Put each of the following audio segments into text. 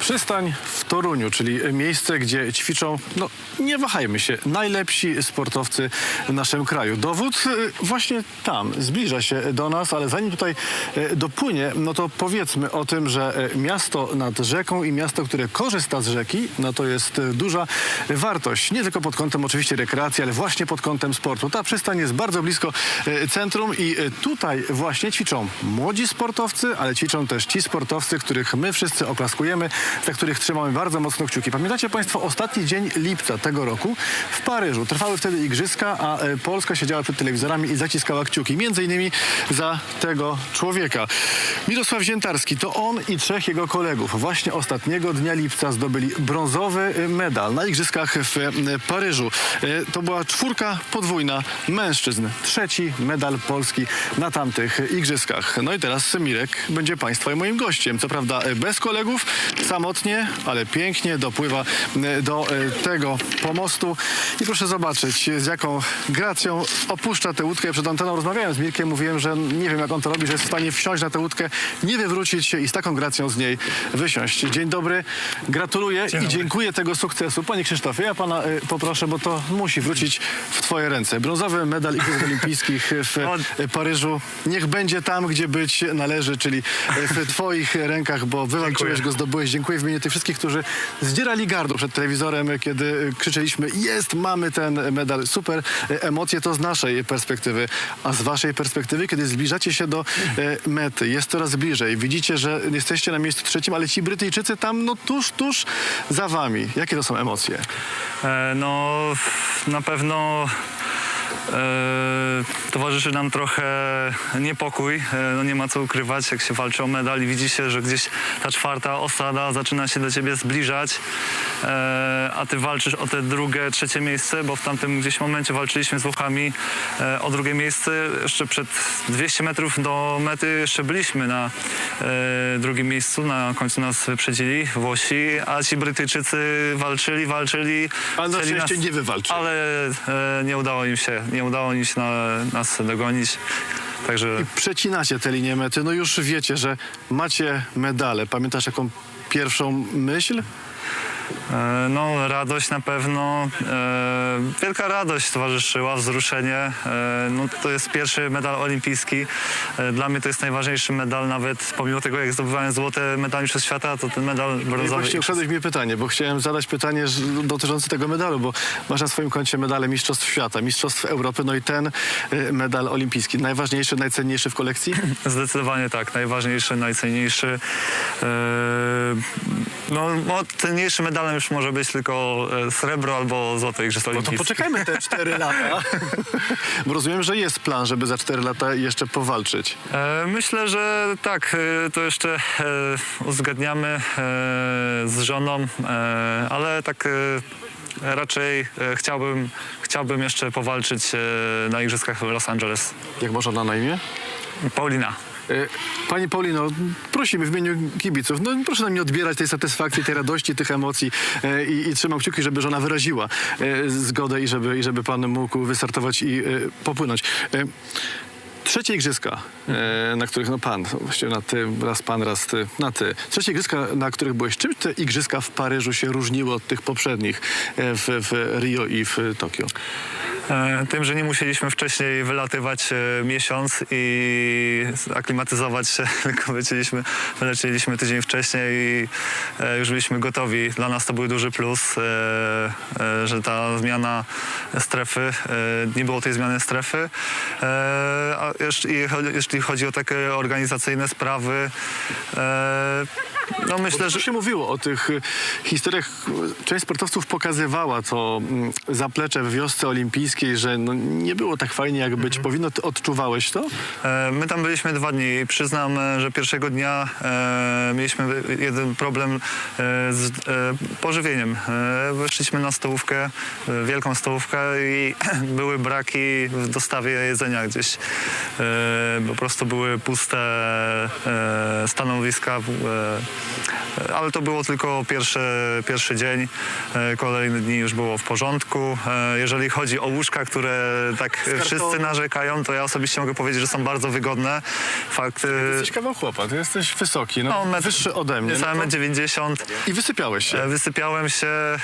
Przystań w Toruniu, czyli miejsce, gdzie ćwiczą, no nie wahajmy się, najlepsi sportowcy w naszym kraju. Dowód e, właśnie tam, zbliża się do nas, ale zanim tutaj e, dopłynie, no to powiedzmy o tym, że e, miasto nad rzeką i miasto, które korzysta z rzeki, no to jest duża wartość. Nie tylko pod kątem oczywiście rekreacji, ale właśnie pod kątem sportu. Ta przystań jest bardzo blisko centrum i tutaj właśnie ćwiczą młodzi sportowcy, ale ćwiczą też ci sportowcy, których my wszyscy oklaskujemy, za których trzymamy bardzo mocno kciuki. Pamiętacie Państwo ostatni dzień lipca tego roku w Paryżu. Trwały wtedy igrzyska, a e, Polska siedziała przed telewizorami i zaciskała kciuki. Między innymi za tego człowieka. Mirosław Ziętarski to on i trzech jego kolegów właśnie ostatniego dnia lipca zdobyli brązowy e, medal na igrzyskach w e, Paryżu. To była czwórka podwójna mężczyzn. Trzeci medal Polski na tamtych igrzyskach. No i teraz Mirek będzie Państwa i moim gościem. Co prawda bez kolegów, samotnie, ale pięknie dopływa e, do e, tego pomostu. I proszę zobaczyć, z jaką gracją opuszcza tę łódkę. Przed anteną rozmawiałem z Mirkiem, mówiłem, że nie wiem jak on to robi, że jest w stanie wsiąść na tę łódkę, nie wywrócić się i z taką gracją z niej wysiąść. Dzień dobry, gratuluję i dziękuję tego sukcesu. Panie Krzysztofie, ja pana y, poproszę, bo to musi wrócić w twoje ręce. Brązowy medal Igrzysk Olimpijskich w y, Paryżu. Niech będzie tam, gdzie być należy, czyli w twoich rękach, bo wywalczyłeś go, zdobyłeś. Dziękuję w imieniu tych wszystkich, którzy zdzierali gardło przed telewizorem, kiedy y, krzyczeliśmy jest, mamy ten medal. Super y, emocje to z naszej perspektywy, a z waszej perspektywy, kiedy zbliżacie się do y, mety, jest coraz bliżej. Widzicie, że jesteście na miejscu trzecim, ale ci Brytyjczycy tam no tuż, tuż za wami. Jakie to są emocje? E, No, na pewno towarzyszy nam trochę niepokój. E, no nie ma co ukrywać, jak się walczy o medal i widzi się, że gdzieś ta czwarta osada zaczyna się do ciebie zbliżać, e, a ty walczysz o te drugie, trzecie miejsce, bo w tamtym gdzieś momencie walczyliśmy z Włochami e, o drugie miejsce. Jeszcze przed 200 metrów do mety jeszcze byliśmy na e, drugim miejscu, na końcu nas wyprzedzili Włosi, a ci Brytyjczycy walczyli, walczyli. Ale na szczęście nie wywalczyli. Ale e, nie udało im się, nie udało im się na, nas dogonić. Także Przecinacie te linie mety, no już wiecie, że macie medale. Pamiętasz jaką pierwszą myśl? E, no radość na pewno, e, wielka radość towarzyszyła, wzruszenie. E, no, to jest pierwszy medal olimpijski. E, dla mnie to jest najważniejszy medal, nawet pomimo tego jak zdobywałem złote medal przez świata, to ten medal No brązowy. właśnie ukradłeś mi pytanie, bo chciałem zadać pytanie dotyczące tego medalu, bo masz na swoim koncie medale Mistrzostw Świata, Mistrzostw Europy, no i ten y, medal olimpijski. Najważniejszy, najcenniejszy w kolekcji? Zdecydowanie tak, najważniejszy, najcenniejszy. E, no, no, cenniejszym medalem już może być tylko e, srebro albo złote Igrzyska No to poczekajmy te cztery lata, bo rozumiem, że jest plan, żeby za cztery lata jeszcze powalczyć. E, Myślę, że tak, e, to jeszcze uzgadniamy z żoną, ale tak raczej chciałbym, chciałbym jeszcze powalczyć na Igrzyskach w Los Angeles. Jak można na imię? Paulina. Y, Pani Paulino, prosimy w imieniu kibiców, no proszę nam nie odbierać tej satysfakcji, tej radości, tych emocji y, i, i trzymam kciuki, żeby żona wyraziła y, zgodę i żeby, i żeby pan mógł wystartować i popłynąć. Trzecie igrzyska, e, na których no pan, właściwie na ty, raz pan, raz ty, na ty. Trzecie igrzyska, na których byłeś. Czym te igrzyska w Paryżu się różniły od tych poprzednich e, w, w Rio i w Tokio? E, Tym, że nie musieliśmy wcześniej wylatywać e, miesiąc i aklimatyzować się, tylko wylecieliśmy, wylecieliśmy tydzień wcześniej i e, już byliśmy gotowi. Dla nas to był duży plus, że ta zmiana strefy, nie było tej zmiany strefy. A jeśli, chodzi o takie organizacyjne sprawy, no myślę, że... się mówiło o tych y, historiach. Część sportowców pokazywała to mm, zaplecze w wiosce olimpijskiej, że no, nie było tak fajnie, jak być powinno. Ty odczuwałeś to? E, My tam byliśmy dwa dni i przyznam, e, że pierwszego dnia e, mieliśmy jeden problem z pożywieniem. Weszliśmy na stołówkę, wielką stołówkę i były braki w dostawie jedzenia gdzieś. Po prostu były puste stanowiska. Ale to było tylko pierwszy, pierwszy dzień. E, Kolejne dni już było w porządku. E, Jeżeli chodzi o łóżka, które tak wszyscy narzekają, to ja osobiście mogę powiedzieć, że są bardzo wygodne. Fakt. e, Jesteś kawał chłopa, ty jesteś wysoki, no, No, metr- wyższy ode mnie. Niecałe No, to... 90. I wysypiałeś się. Wysypiałem się. E,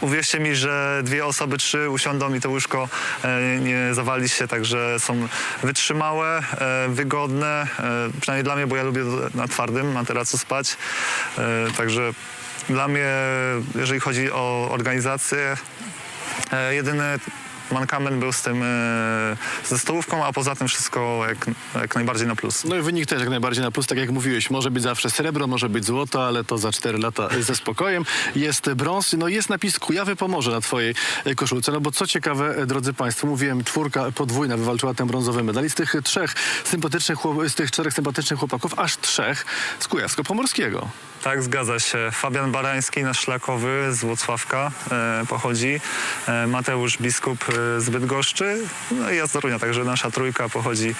uwierzcie mi, że dwie osoby, trzy usiądą i to łóżko e, nie zawali się, także są wytrzymałe, e, wygodne. E, przynajmniej dla mnie, bo ja lubię na twardym materacu spać. Także dla mnie, jeżeli chodzi o organizację, jedyny mankament był z tym, e, ze stołówką, a poza tym wszystko jak, jak najbardziej na plus. No i wynik też jak najbardziej na plus, tak jak mówiłeś, może być zawsze srebro, może być złoto, ale to za 4 lata ze spokojem. Jest brąz, no jest napis Kujawy Pomorze na twojej e, koszulce, no bo co ciekawe, e, drodzy państwo, mówiłem, czwórka podwójna wywalczyła ten brązowy medal i z tych trzech sympatycznych, z tych czterech sympatycznych chłopaków, aż trzech z Kujawsko-Pomorskiego. Tak, zgadza się. Fabian Barański, nasz szlakowy z Włocławka e, pochodzi. E, Mateusz Biskup e, z Bydgoszczy. No i ja z Torunia, także nasza trójka pochodzi e,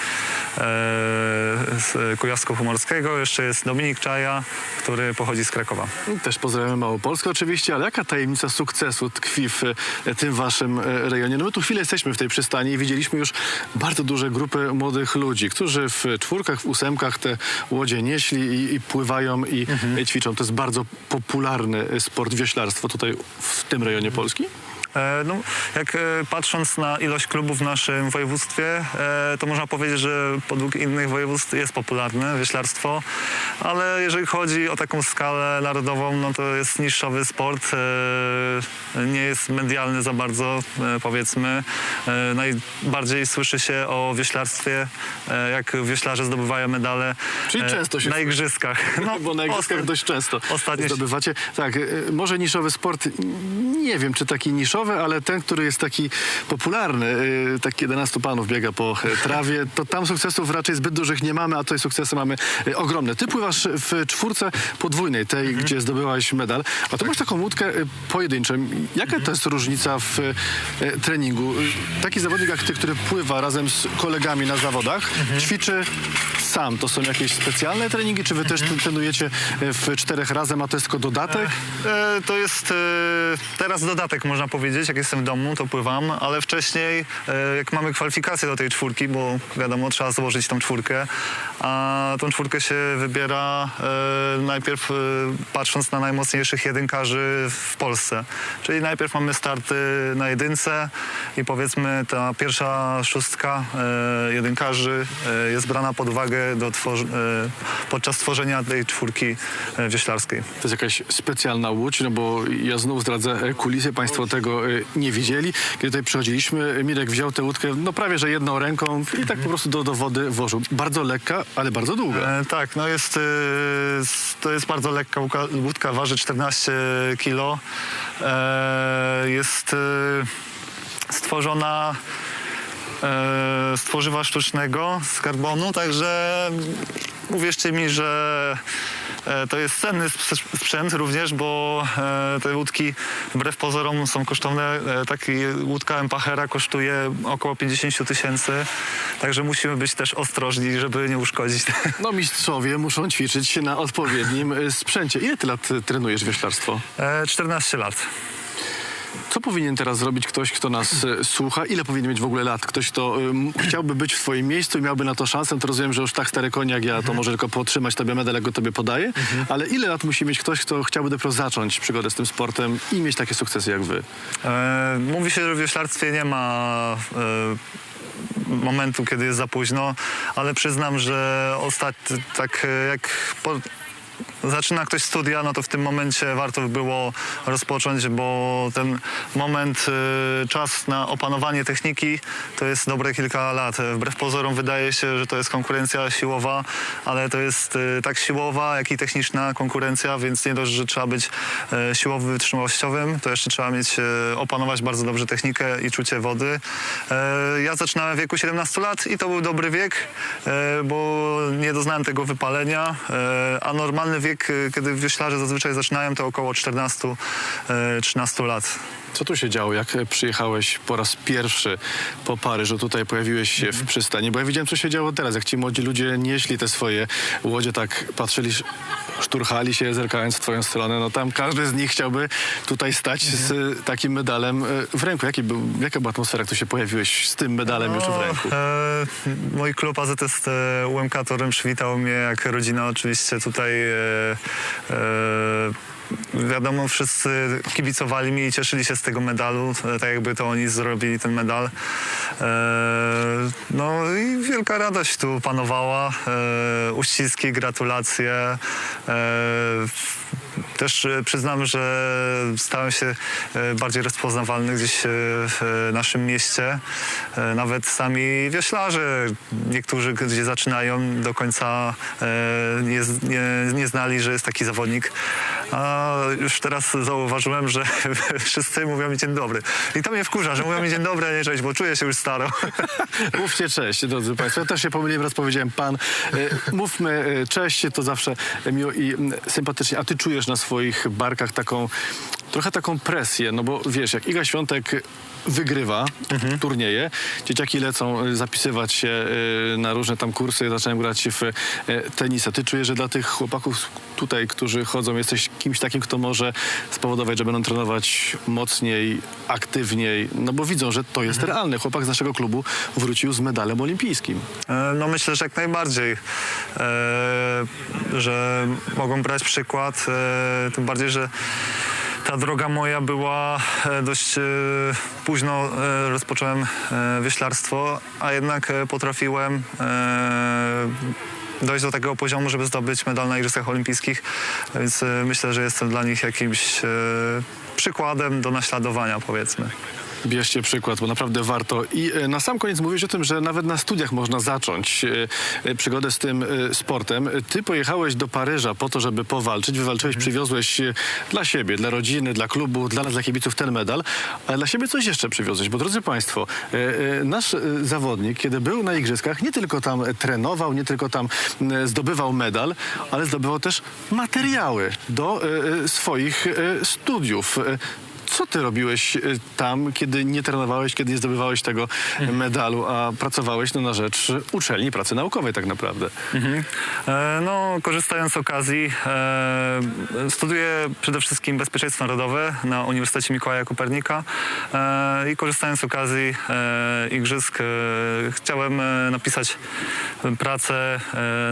z Kujawsko-Pomorskiego. Jeszcze jest Dominik Czaja, który pochodzi z Krakowa. Też pozdrawiam Małopolskę oczywiście, ale jaka tajemnica sukcesu tkwi w e, tym waszym e, rejonie? No my tu chwilę jesteśmy w tej przystani i widzieliśmy już bardzo duże grupy młodych ludzi, którzy w czwórkach, w ósemkach te łodzie nieśli i, i pływają i e, ćwiczą. To jest bardzo popularny e, sport, wioślarstwo tutaj w tym rejonie Polski. E, No, jak e, patrząc na ilość klubów w naszym województwie, e, to można powiedzieć, że podług innych województw jest popularne wioślarstwo, ale jeżeli chodzi o taką skalę narodową, no to jest niższowy sport, nie jest medialny za bardzo, powiedzmy. Najbardziej słyszy się o wioślarstwie, e, jak wioślarze zdobywają medale Czyli często się na igrzyskach. No, bo na igrzyskach dość często ostatnio zdobywacie. Tak, może niszowy sport, nie wiem czy taki niszowy, ale ten, który jest taki popularny, e, tak 11 panów biega po e, trawie, to tam sukcesów raczej zbyt dużych nie mamy, a tutaj sukcesy mamy e, ogromne. Ty pływasz w czwórce podwójnej, tej, Mhm. gdzie zdobyłaś medal, a ty masz taką łódkę e, pojedynczą. Jaka Mhm. to jest różnica w treningu? Taki zawodnik jak ty, który pływa razem z kolegami na zawodach, Mhm. ćwiczy sam. To są jakieś specjalne treningi, czy wy też trenujecie e, w czterech razem, a to jest tylko dodatek? E, To jest e, teraz dodatek, można powiedzieć. Jak jestem w domu, to pływam, ale wcześniej, e, jak mamy kwalifikacje do tej czwórki, bo wiadomo, trzeba złożyć tą czwórkę, a tą czwórkę się wybiera e, najpierw e, patrząc na najmocniejszych jedynkarzy w Polsce. Czyli najpierw mamy starty na jedynce i powiedzmy ta pierwsza szóstka e, jedynkarzy e, jest brana pod uwagę do tworzy- e, podczas tworzenia tej czwórki e, wioślarskiej. To jest jakaś specjalna łódź, no bo ja znów zdradzę e, kulisy, państwo tego nie widzieli. Kiedy tutaj przychodziliśmy, Mirek wziął tę łódkę no prawie, że jedną ręką i tak po prostu do, do wody włożył. Bardzo lekka, ale bardzo długa. E, tak, no jest, to jest bardzo lekka łódka, waży 14 kilo. E, jest stworzona z tworzywa sztucznego, z karbonu, także uwierzcie mi, że e, to jest cenny sp- sprzęt również, bo e, te łódki wbrew pozorom są kosztowne. E, Taki łódka Empachera kosztuje około 50 tysięcy, także musimy być też ostrożni, żeby nie uszkodzić. No mistrzowie muszą ćwiczyć się na odpowiednim e, sprzęcie. Ile ty lat e, trenujesz wioślarstwo? E, 14 lat. Co powinien teraz zrobić ktoś, kto nas e, słucha? Ile powinien mieć w ogóle lat? Ktoś, kto chciałby być w twoim miejscu i miałby na to szansę, to rozumiem, że już tak stary koń jak ja, to może tylko podtrzymać tobie medal, jak go tobie podaje. Ale ile lat musi mieć ktoś, kto chciałby dopiero zacząć przygodę z tym sportem i mieć takie sukcesy jak wy? E, mówi się, że w wioślarstwie nie ma e, momentu, kiedy jest za późno, ale przyznam, że ostatnio, tak e, jak po, zaczyna ktoś studia, no to w tym momencie warto by było rozpocząć, bo ten moment, e, czas na opanowanie techniki to jest dobre kilka lat. Wbrew pozorom wydaje się, że to jest konkurencja siłowa, ale to jest e, tak siłowa, jak i techniczna konkurencja, więc nie dość, że trzeba być e, siłowym, wytrzymałościowym, to jeszcze trzeba mieć, opanować bardzo dobrze technikę i czucie wody. Ja zaczynałem w wieku 17 lat i to był dobry wiek, bo nie doznałem tego wypalenia, a normalnie normalny wiek, y, kiedy wioślarze zazwyczaj zaczynają, to około 14-13 lat. Co tu się działo, jak e, przyjechałeś po raz pierwszy po Paryżu, tutaj pojawiłeś się w przystani? Bo ja widziałem, co się działo teraz, jak ci młodzi ludzie nieśli te swoje łodzie, tak patrzyli, sz- szturchali się, zerkając w twoją stronę. No tam każdy z nich chciałby tutaj stać z e, takim medalem e, w ręku. Jaki był, jaka była atmosfera, jak tu się pojawiłeś z tym medalem już w ręku? E, mój klub AZS UMK Torem przywitał mnie jak rodzina oczywiście tutaj. E, e, Wiadomo, wszyscy kibicowali mi i cieszyli się z tego medalu, tak jakby to oni zrobili ten medal. E, No i wielka radość tu panowała, e, uściski, gratulacje. E, Też przyznam, że stałem się bardziej rozpoznawalny gdzieś w naszym mieście. Nawet sami wioślarze, niektórzy gdzie zaczynają do końca nie, nie, nie znali, że jest taki zawodnik. A już teraz zauważyłem, że wszyscy mówią mi dzień dobry. I to mnie wkurza, że mówią mi dzień dobry, a nie cześć, bo czuję się już staro. Mówcie cześć, drodzy Państwo. Ja też się pomyliłem, raz powiedziałem pan. E, Mówmy e, cześć, to zawsze miło i sympatycznie. A ty czujesz na swoich barkach taką, trochę taką presję, no bo wiesz, jak Iga Świątek wygrywa turnieje, dzieciaki lecą e, zapisywać się e, na różne tam kursy, zaczynają grać w e, tenisa. Ty czujesz, że dla tych chłopaków tutaj, którzy chodzą, jesteś kimś takim, kto może spowodować, że będą trenować mocniej, aktywniej, no bo widzą, że to jest realne. Chłopak z naszego klubu wrócił z medalem olimpijskim. E, No myślę, że jak najbardziej, e, że mogą brać przykład, e, tym bardziej, że ta droga moja była e, dość e, późno e, rozpocząłem wioślarstwo, a jednak potrafiłem dojść do takiego poziomu, żeby zdobyć medal na Igrzyskach Olimpijskich, więc myślę, że jestem dla nich jakimś przykładem do naśladowania, powiedzmy. Bierzcie przykład, bo naprawdę warto. I e, na sam koniec mówiłeś o tym, że nawet na studiach można zacząć e, e, przygodę z tym sportem. Ty pojechałeś do Paryża po to, żeby powalczyć. Wywalczyłeś, przywiozłeś e, dla siebie, dla rodziny, dla klubu, dla nas, dla kibiców ten medal. Ale dla siebie coś jeszcze przywiozłeś, bo drodzy Państwo, nasz zawodnik, kiedy był na Igrzyskach, nie tylko tam trenował, nie tylko tam zdobywał medal, ale zdobywał też materiały do swoich studiów. Co ty robiłeś y, tam, kiedy nie trenowałeś, kiedy nie zdobywałeś tego medalu, a pracowałeś no, na rzecz uczelni pracy naukowej tak naprawdę? E, No, korzystając z okazji, e, studiuję przede wszystkim bezpieczeństwo narodowe na Uniwersytecie Mikołaja Kopernika e, i korzystając z okazji igrzysk chciałem napisać pracę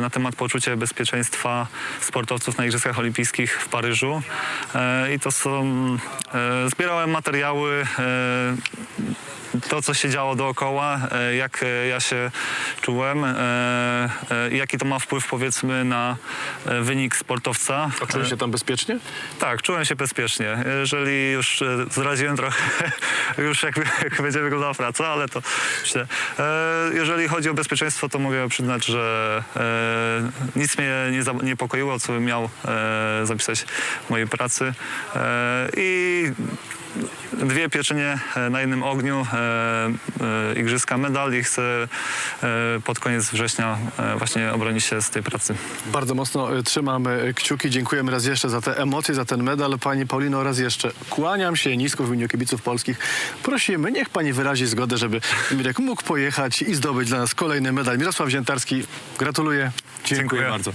na temat poczucia bezpieczeństwa sportowców na Igrzyskach Olimpijskich w Paryżu. I to są, zbierałem materiały e, to, co się działo dookoła, e, jak e, ja się czułem i jaki to ma wpływ, powiedzmy, na wynik sportowca. A czujesz się tam bezpiecznie? Tak, czułem się bezpiecznie. Jeżeli już zraziłem trochę, już jak, jak będzie wyglądała praca, ale to myślę. Jeżeli chodzi o bezpieczeństwo, to mogę przyznać, że nic mnie nie niepokoiło, co bym miał zapisać w mojej pracy. I dwie pieczenie e, na jednym ogniu, e, e, igrzyska medal i chcę e, pod koniec września e, właśnie obronić się z tej pracy. Bardzo mocno trzymamy kciuki. Dziękujemy raz jeszcze za te emocje, za ten medal. Pani Paulino, raz jeszcze kłaniam się nisko w imieniu kibiców polskich. Prosimy, niech pani wyrazi zgodę, żeby Mirek mógł pojechać i zdobyć dla nas kolejny medal. Mirosław Ziętarski, gratuluję. Dziękuję, Dziękuję. bardzo.